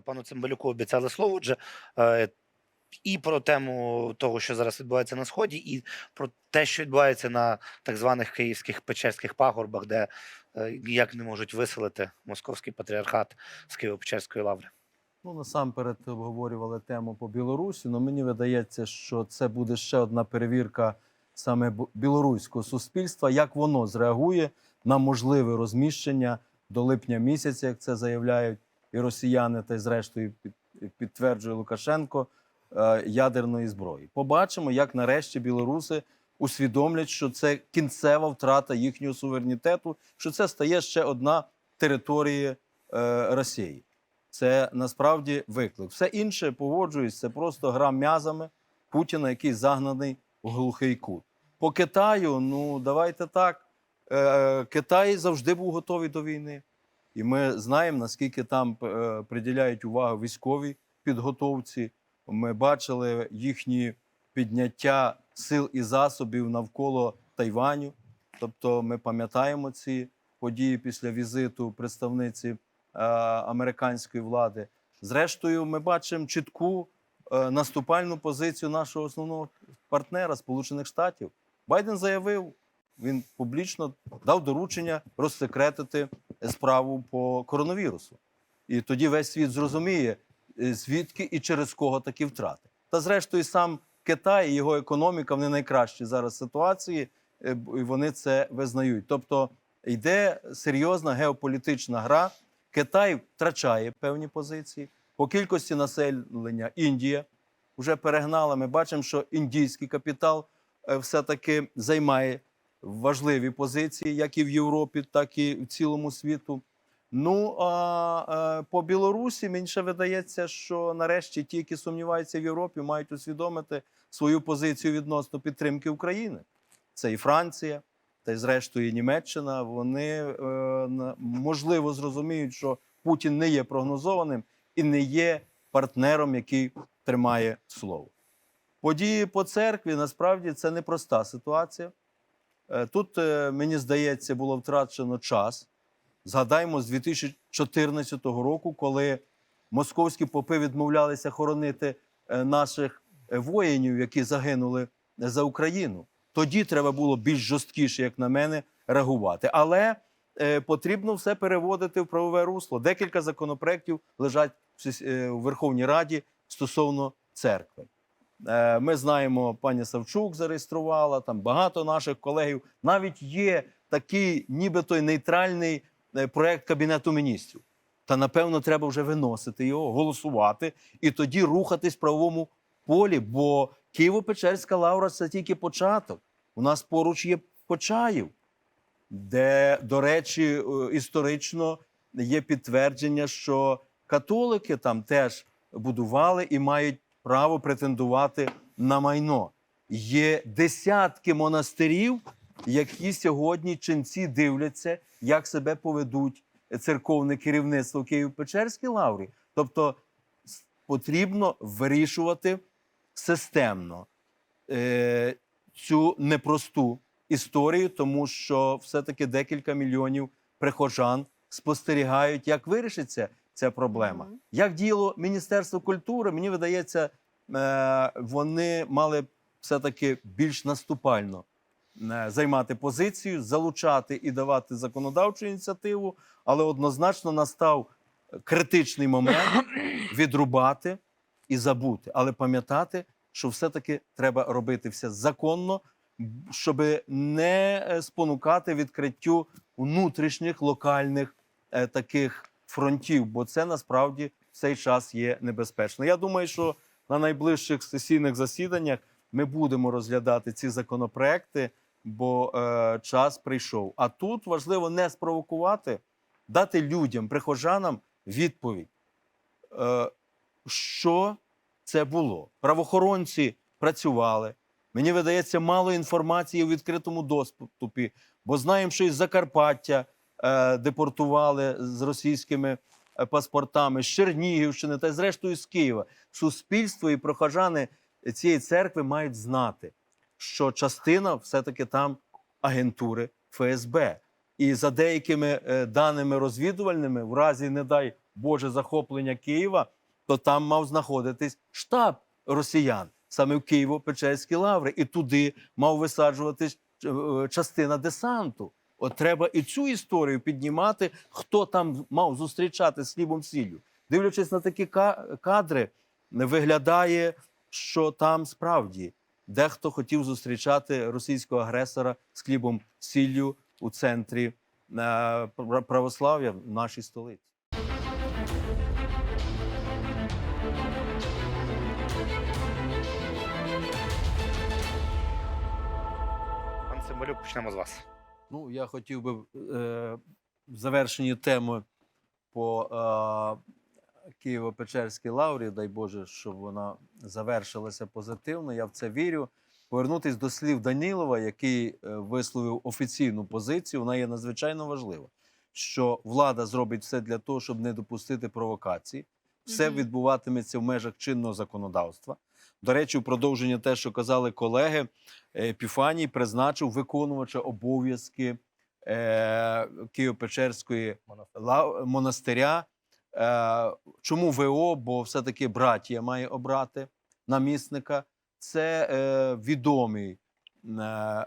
Пану Цимбалюку обіцяли слово. Отже, е, і про тему того, що зараз відбувається на сході, і про те, що відбувається на так званих київських печерських пагорбах, де е, як не можуть виселити московський патріархат з Києво-Печерської лаври. Ну, насамперед обговорювали тему по Білорусі. але мені видається, що це буде ще одна перевірка саме білоруського суспільства, як воно зреагує на можливе розміщення до липня місяця, як це заявляють і росіяни, та й зрештою під- підтверджує Лукашенко е, ядерної зброї. Побачимо, як нарешті білоруси усвідомлять, що це кінцева втрата їхнього суверенітету, що це стає ще одна територія е, Росії. Це насправді виклик. Все інше погоджуюсь, це просто гра м'язами Путіна, який загнаний в глухий кут. По Китаю, ну давайте так. Е, Китай завжди був готовий до війни. І ми знаємо, наскільки там е, приділяють увагу військовій підготовці. Ми бачили їхні підняття сил і засобів навколо Тайваню. Тобто ми пам'ятаємо ці події після візиту представниці е, американської влади. Зрештою, ми бачимо чітку е, наступальну позицію нашого основного партнера Сполучених Штатів. Байден заявив, він публічно дав доручення розсекретити справу по коронавірусу. І тоді весь світ зрозуміє, е, звідки і через кого такі втрати. Та зрештою, сам Китай і його економіка в не найкращій зараз ситуації, е, і вони це визнають. Тобто йде серйозна геополітична гра. Китай втрачає певні позиції. По кількості населення Індія вже перегнала. Ми бачимо, що індійський капітал е, все-таки займає важливі позиції, як і в Європі, так і в цілому світу. Ну а по Білорусі мені ще видається, що нарешті ті, які сумніваються в Європі, мають усвідомити свою позицію відносно підтримки України. Це і Франція, та й зрештою і Німеччина. Вони е, можливо зрозуміють, що Путін не є прогнозованим і не є партнером, який тримає слово. Події по церкві насправді це непроста ситуація. Е, Тут, е, мені здається, було втрачено час. Згадаймо з 2014 року, коли московські попи відмовлялися хоронити е, наших воїнів, які загинули за Україну. Тоді треба було більш жорсткіше, як на мене, реагувати. Але потрібно все переводити в правове русло. Декілька законопроєктів лежать у Верховній Раді стосовно церкви. Е, Ми знаємо, пані Савчук зареєструвала, там багато наших колегів. Навіть є такий, нібито нейтральний е, проект Кабінету міністрів. Та напевно треба вже виносити його, голосувати і тоді рухатись в правовому полі. Бо Києво-Печерська лавра це тільки початок. У нас поруч є Почаїв, де, до речі, е, історично є підтвердження, що католики там теж будували і мають право претендувати на майно. Є десятки монастирів, які сьогодні ченці дивляться, як себе поведуть церковне керівництво Києво-Печерській лаврі. Тобто потрібно вирішувати системно е, цю непросту історію, тому що все-таки декілька мільйонів прихожан спостерігають, як вирішиться ця проблема. Мгм. Як діяло Міністерство культури, мені видається, е, вони мали все-таки більш наступально е, займати позицію, залучати і давати законодавчу ініціативу, але однозначно настав критичний момент відрубати і забути, але пам'ятати, що все-таки треба робити все законно, щоб не е, спонукати відкриттю внутрішніх локальних е, таких фронтів, бо це насправді в цей час є небезпечно. Я думаю, що на найближчих сесійних засіданнях ми будемо розглядати ці законопроекти, бо е, час прийшов. А тут важливо не спровокувати, дати людям, прихожанам відповідь, е, що це було. Правоохоронці працювали. Мені видається мало інформації у відкритому доступі, бо знаємо, що із Закарпаття депортували з російськими е, паспортами, з Чернігівщини та й зрештою з Києва. Суспільство і прохожани цієї церкви мають знати, що частина все-таки там агентури ФСБ. І за деякими е, даними розвідувальними, в разі, не дай Боже захоплення Києва, то там мав знаходитись штаб росіян саме в Києво-Печерській лаври, і туди мав висаджуватись е, частина десанту. От треба і цю історію піднімати, хто там мав зустрічати з хлібом сіллю. Дивлячись на такі ка- кадри, виглядає, що там справді дехто хотів зустрічати російського агресора з хлібом сіллю у центрі е, пра- православ'я в нашій столиці. Пан почнемо з вас. Ну, я хотів би е, в завершенні теми по е, Києво-Печерській лаврі, дай Боже, щоб вона завершилася позитивно. Я в це вірю. Повернутись до слів Данілова, який е, висловив офіційну позицію, вона є надзвичайно важлива. Що влада зробить все для того, щоб не допустити провокацій. Все відбуватиметься в межах чинного законодавства. До речі, в продовження те, що казали колеги, Епіфаній призначив виконувача обов'язки е, Києво-Печерської монастиря. Е, чому ВО? Бо все-таки братія має обрати намісника. Це е, відомий е,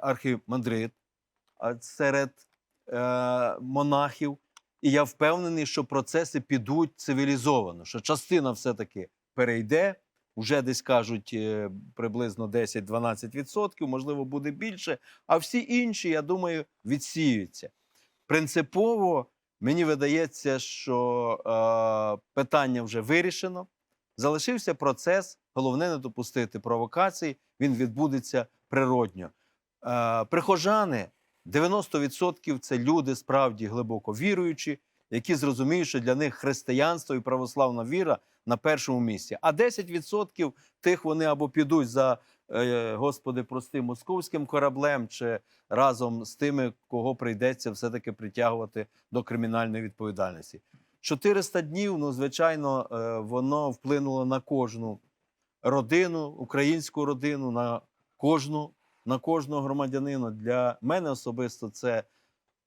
архімандрит е, серед е, монахів. І я впевнений, що процеси підуть цивілізовано, що частина все-таки перейде. Вже десь кажуть е, приблизно 10-12%, можливо, буде більше. А всі інші, я думаю, відсіються. Принципово мені видається, що е, питання вже вирішено. Залишився процес. Головне не допустити провокацій. Він відбудеться природньо. Е, прихожани 90% це люди справді глибоко віруючі, які зрозуміють, що для них християнство і православна віра на першому місці. А 10% тих вони або підуть за, е, Господи, прости, московським кораблем, чи разом з тими, кого прийдеться все-таки притягувати до кримінальної відповідальності. 400 днів, ну, звичайно, е, воно вплинуло на кожну родину, українську родину, на кожну, на кожного громадянина. Для мене особисто це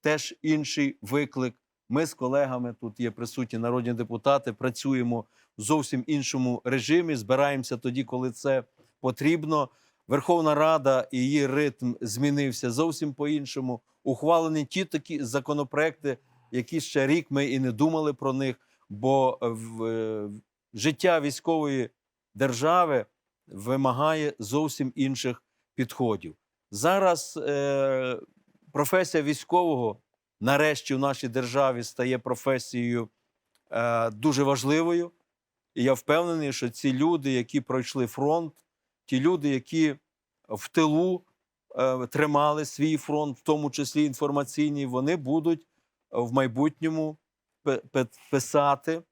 теж інший виклик. Ми з колегами тут є присутні народні депутати, працюємо в зовсім іншому режимі. Збираємося тоді, коли це потрібно. Верховна Рада і її ритм змінився зовсім по-іншому. Ухвалені ті такі законопроекти, які ще рік ми і не думали про них. Бо е, в, е, життя військової держави вимагає зовсім інших підходів. Зараз е, професія військового нарешті в нашій державі стає професією е, дуже важливою. І я впевнений, що ці люди, які пройшли фронт, ті люди, які в тилу е, тримали свій фронт, в тому числі інформаційний, вони будуть в майбутньому писати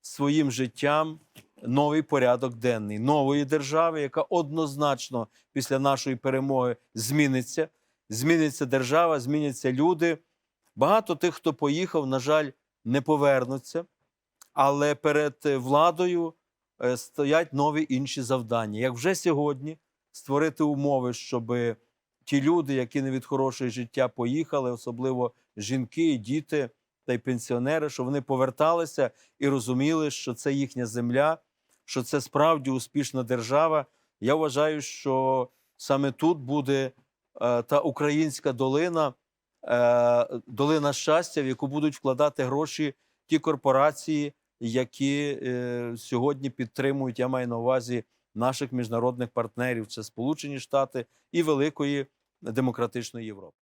своїм життям новий порядок денний нової держави, яка однозначно після нашої перемоги зміниться. Зміниться держава, зміняться люди. Багато тих, хто поїхав, на жаль, не повернуться. Але перед е, владою е, стоять нові інші завдання. Як вже сьогодні створити умови, щоб ті люди, які не від хорошого життя поїхали, особливо жінки, діти та й пенсіонери, щоб вони поверталися і розуміли, що це їхня земля, що це справді успішна держава. Я вважаю, що саме тут буде е, та українська долина, долина щастя, в яку будуть вкладати гроші ті корпорації, які е, сьогодні підтримують, я маю на увазі наших міжнародних партнерів, це Сполучені Штати і Великої демократичної Європи.